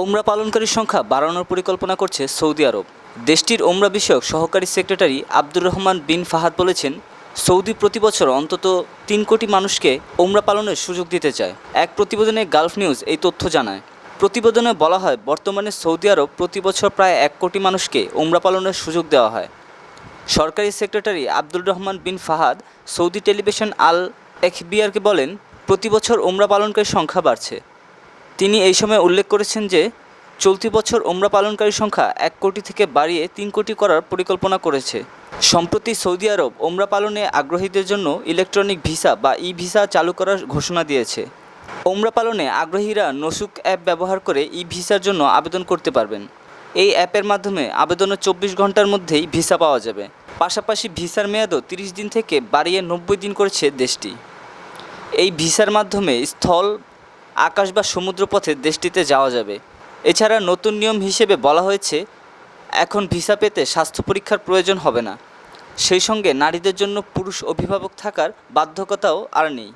ওমরা পালনকারীর সংখ্যা বাড়ানোর পরিকল্পনা করছে সৌদি আরব। দেশটির ওমরা বিষয়ক সহকারী secretary Abdur Rahman bin Fahad বলেছেন, সৌদি প্রতি বছর অন্তত তিন কোটি মানুষকে ওমরা পালনের সুযোগ দিতে চায়। এক প্রতিবেদনে গালফ নিউজ এই তথ্য জানায়। প্রতিবেদনে বলা হয়, বর্তমানে সৌদি আরব প্রতি বছর প্রায় এক কোটি মানুষকে ওমরা পালনের সুযোগ দেওয়া হয়। সরকারি secretary Abdur Rahman bin Fahad Saudi television আল এখবিয়ারকে বলেন, প্রতি বছর ওমরা পালনকারীর সংখ্যা বাড়ছে। তিনি এই সময় উল্লেখ করেছেন যে, চলতি বছর ওমরা পালনকারী সংখ্যা এক কোটি থেকে বাড়িয়ে তিন কোটি করার পরিকল্পনা করেছে। সম্প্রতি সৌদি আরব ওমরা পালনে আগ্রহীদের জন্য ইলেকট্রনিক ভিসা বা ই ভিসা চালু করার ঘোষণা দিয়েছে। ওমরা পালনে আগ্রহীরা নসুক অ্যাপ ব্যবহার করে ই ভিসার জন্য আবেদন করতে পারবেন। এই অ্যাপের মাধ্যমে আবেদনের চব্বিশ ঘণ্টার মধ্যেই ভিসা পাওয়া যাবে। পাশাপাশি ভিসার মেয়াদও তিরিশ দিন থেকে বাড়িয়ে নব্বই দিন করেছে দেশটি। এই ভিসার মাধ্যমে স্থল আকাশ বা সমুদ্রপথে দেশটিতে যাওয়া যাবে। এছাড়া নতুন নিয়ম হিসেবে বলা হয়েছে, এখন ভিসা পেতে স্বাস্থ্য পরীক্ষার প্রয়োজন হবে না। সেই সঙ্গে নারীদের জন্য পুরুষ অভিভাবক থাকার বাধ্যকতাও আর নেই।